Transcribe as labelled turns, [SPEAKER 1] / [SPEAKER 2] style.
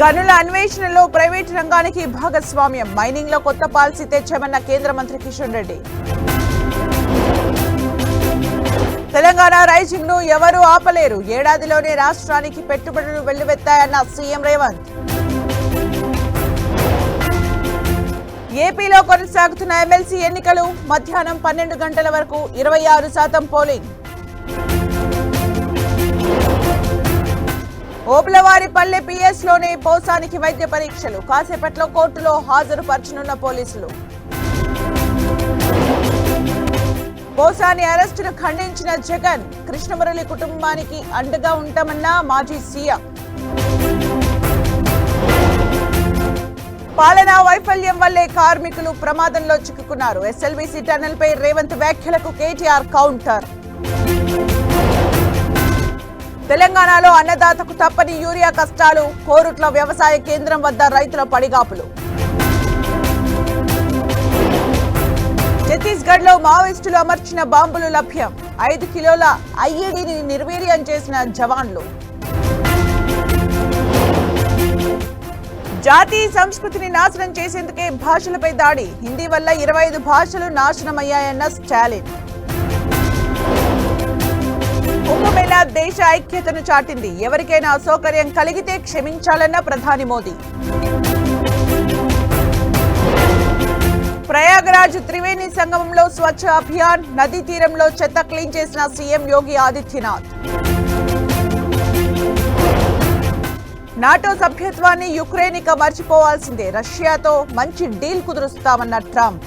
[SPEAKER 1] గనుల అన్వేషణలో ప్రైవేట్ రంగానికి భాగస్వామ్యం. మైనింగ్లో కొత్త పాలసీ తెచ్చామన్న కేంద్ర మంత్రి కిషన్ రెడ్డి. తెలంగాణ రైజింగ్ను ఎవరూ ఆపలేరు. ఏడాదిలోనే రాష్ట్రానికి పెట్టుబడులు వెల్లువెత్తాయన్న సీఎం రేవంత్. ఏపీలో కొనసాగుతున్న ఎమ్మెల్సీ ఎన్నికలు మధ్యాహ్నం పన్నెండు గంటల వరకు ఇరవై ఆరు శాతం పోలింగ్. ఓపులవారిపల్లె పిఎస్లోనే పోసానికి వైద్య పరీక్షలు. కాసేపట్లో కోర్టులో హాజరుపరచనున్న పోలీసులు. పోసాని అరెస్టును ఖండించిన జగన్ కృష్ణమురళి కుటుంబానికి అండగా ఉంటామన్న మాజీ సీఎం. పాలనా వైఫల్యం వల్లే కార్మికులు ప్రమాదంలో చిక్కుకున్నారు. ఎస్ఎల్బీసీ టన్నెల్ పై రేవంత్ వ్యాఖ్యలకు కేటీఆర్ కౌంటర్. తెలంగాణలో అన్నదాతకు తప్పని యూరియా కష్టాలు కోరుట్ల వ్యవసాయ కేంద్రం వద్ద రైతుల పడిగాపులు. ఛత్తీస్గఢ్లో మావోయిస్టులు అమర్చిన బాంబులు లభ్యం. ఐదు కిలోల ఐఈడిని నిర్వీర్యం చేసిన జవాన్లు. జాతీయ సంస్కృతిని నాశనం చేసేందుకే భాషలపై దాడి. హిందీ వల్ల ఇరవై ఐదు భాషలు నాశనమయ్యాయన్న స్టాలిన్. దేశ ఐక్యతను చాటింది. ఎవరికైనా అసౌకర్యం కలిగితే క్షమించాలన్న ప్రధాని మోదీ. ప్రయాగరాజ్ త్రివేణి సంగమంలో స్వచ్ఛ అభియాన్ నదీ తీరంలో చెత్త క్లీన్ చేసిన సీఎం యోగి ఆదిత్యనాథ్. నాటో సభ్యత్వాన్ని యుక్రెయిన్ ఇక మర్చిపోవాల్సిందే. రష్యాతో మంచి డీల్ కుదురుస్తామన్న ట్రంప్.